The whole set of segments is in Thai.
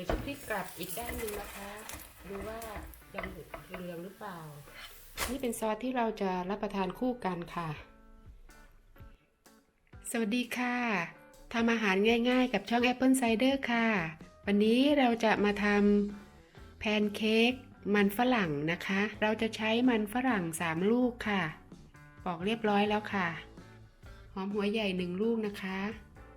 ดี๋ยวจะพลิกกลับอีกด้านหนึ่งนะคะ ดูว่ายังเหลืองหรือเปล่า นี่เป็นซอสที่เราจะรับประทานคู่กันค่ะ สวัสดีค่ะทำอาหารง่ายๆ กับช่อง Apple Cider ค่ะ วันนี้เราจะมาทำแพนเค้กมันฝรั่งนะคะ เราจะใช้มันฝรั่ง 3 ลูกค่ะ ปอกเรียบร้อยแล้วค่ะ หอมหัวใหญ่ 1 ลูกนะคะ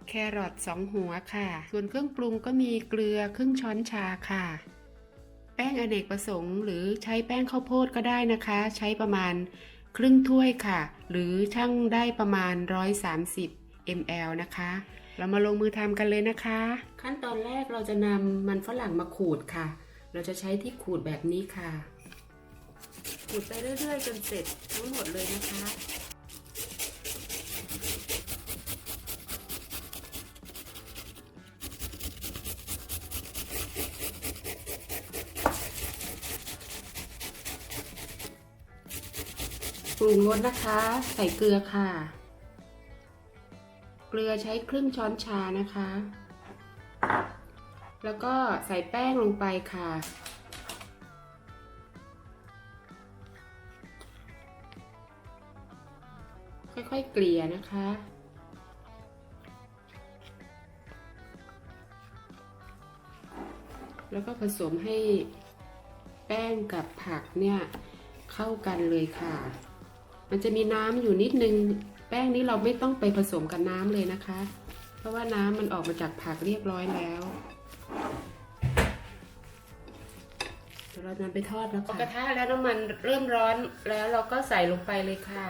แครอท2 หัวค่ะ ส่วนเครื่องปรุงก็มีเกลือครึ่งช้อนชาค่ะ แป้งอเนกประสงค์ หรือใช้แป้งข้าวโพดก็ได้นะคะ ใช้ประมาณครึ่งถ้วยค่ะ หรือช่างได้ประมาณ 130 ml นะคะ เรามาลงมือทำกันเลยนะคะ ขั้นตอนแรกเราจะนำมันฝรั่งมาขูดค่ะ เราจะใช้ที่ขูดแบบนี้ค่ะ ขูดไปเรื่อยๆ จนเสร็จทั้งหมดเลยนะคะ ปรุงรสนะคะ ใส่เกลือค่ะ เกลือใช้ครึ่งช้อนชานะคะ แล้วก็ใส่แป้งลงไปค่ะ ค่อยๆเกลี่ยนะคะแล้วก็ผสมให้แป้งกับผักเนี่ย เข้ากันเลยค่ะ มันจะมีน้ำอยู่นิดนึง แป้งนี้เราไม่ต้องไปผสมกับน้ำเลยนะคะ เพราะว่าน้ำมันออกมาจากผักเรียบร้อยแล้วเดี๋ยวเรานำไปทอดแล้วค่ะกระทะแล้วน้ำมันเริ่มร้อนแล้วเราก็ใส่ลงไปเลยค่ะ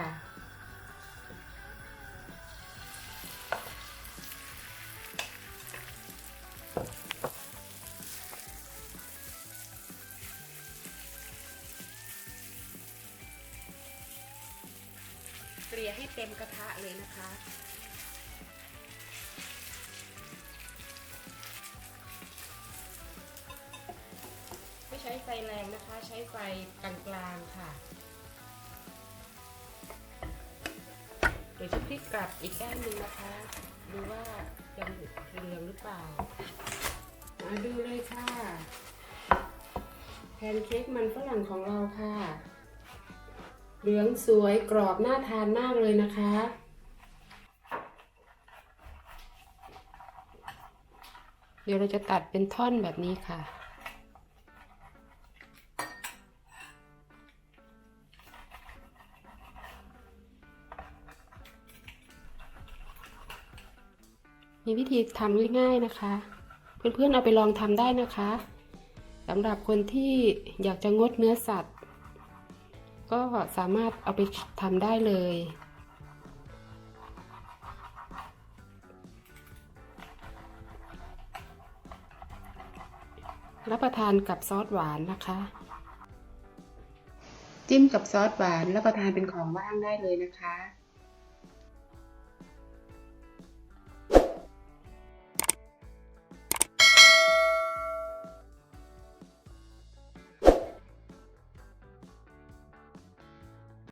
ลี่ยให้เต็มกระทะเลยนะคะ ไม่ใช้ไฟแรงนะคะ ใช้ไฟกลางๆค่ะ เดี๋ยวจะพลิกกลับอีกด้านหนึ่งนะคะดูว่ายังเหลืองหรือเปล่ามาดูเลยค่ะ แพนเค้กมันฝรั่งของเราค่ะ เหลืองสวยกรอบน่าทานมากเลยนะคะ เดี๋ยวเราจะตัดเป็นท่อนแบบนี้ค่ะมีวิธีทำง่ายๆนะคะ เพื่อนๆเอาไปลองทำได้นะคะสำหรับคนที่อยากจะงดเนื้อสัตว์ ก็สามารถเอาไปทำได้เลย รับประทานกับซอสหวานนะคะ จิ้มกับซอสหวานรับประทานเป็นของว่างได้เลยนะคะ